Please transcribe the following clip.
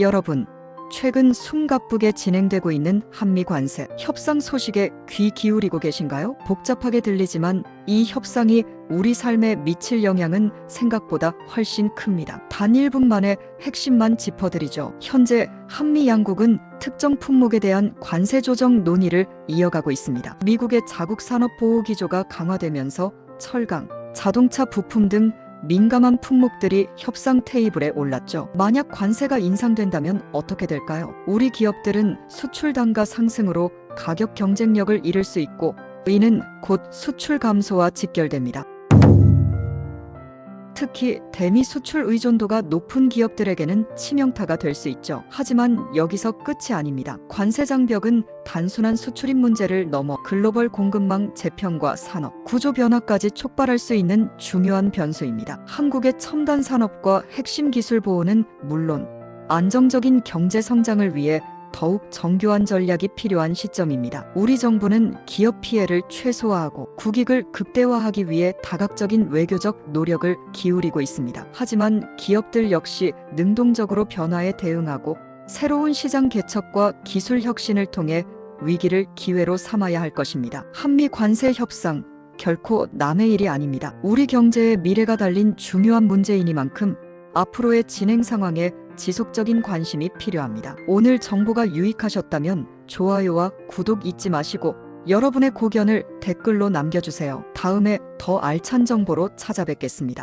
여러분, 최근 숨가쁘게 진행되고 있는 한미 관세 협상 소식에 귀 기울이고 계신가요? 복잡하게 들리지만 이 협상이 우리 삶에 미칠 영향은 생각보다 훨씬 큽니다. 단 1분 만에 핵심만 짚어드리죠. 현재 한미 양국은 특정 품목에 대한 관세 조정 논의를 이어가고 있습니다. 미국의 자국 산업 보호 기조가 강화되면서 철강, 자동차 부품 등 민감한 품목들이 협상 테이블에 올랐죠. 만약 관세가 인상된다면 어떻게 될까요? 우리 기업들은 수출 단가 상승으로 가격 경쟁력을 잃을 수 있고 이는 곧 수출 감소와 직결됩니다. 특히 대미 수출 의존도가 높은 기업들에게는 치명타가 될 수 있죠. 하지만 여기서 끝이 아닙니다. 관세 장벽은 단순한 수출입 문제를 넘어 글로벌 공급망 재편과 산업 구조 변화까지 촉발할 수 있는 중요한 변수입니다. 한국의 첨단 산업과 핵심 기술 보호는 물론 안정적인 경제 성장을 위해 더욱 정교한 전략이 필요한 시점입니다. 우리 정부는 기업 피해를 최소화하고 국익을 극대화하기 위해 다각적인 외교적 노력을 기울이고 있습니다. 하지만 기업들 역시 능동적으로 변화에 대응하고 새로운 시장 개척과 기술 혁신을 통해 위기를 기회로 삼아야 할 것입니다. 한미 관세 협상 결코 남의 일이 아닙니다. 우리 경제의 미래가 달린 중요한 문제이니만큼 앞으로의 진행 상황에 지속적인 관심이 필요합니다. 오늘 정보가 유익하셨다면 좋아요와 구독 잊지 마시고 여러분의 고견을 댓글로 남겨주세요. 다음에 더 알찬 정보로 찾아뵙겠습니다.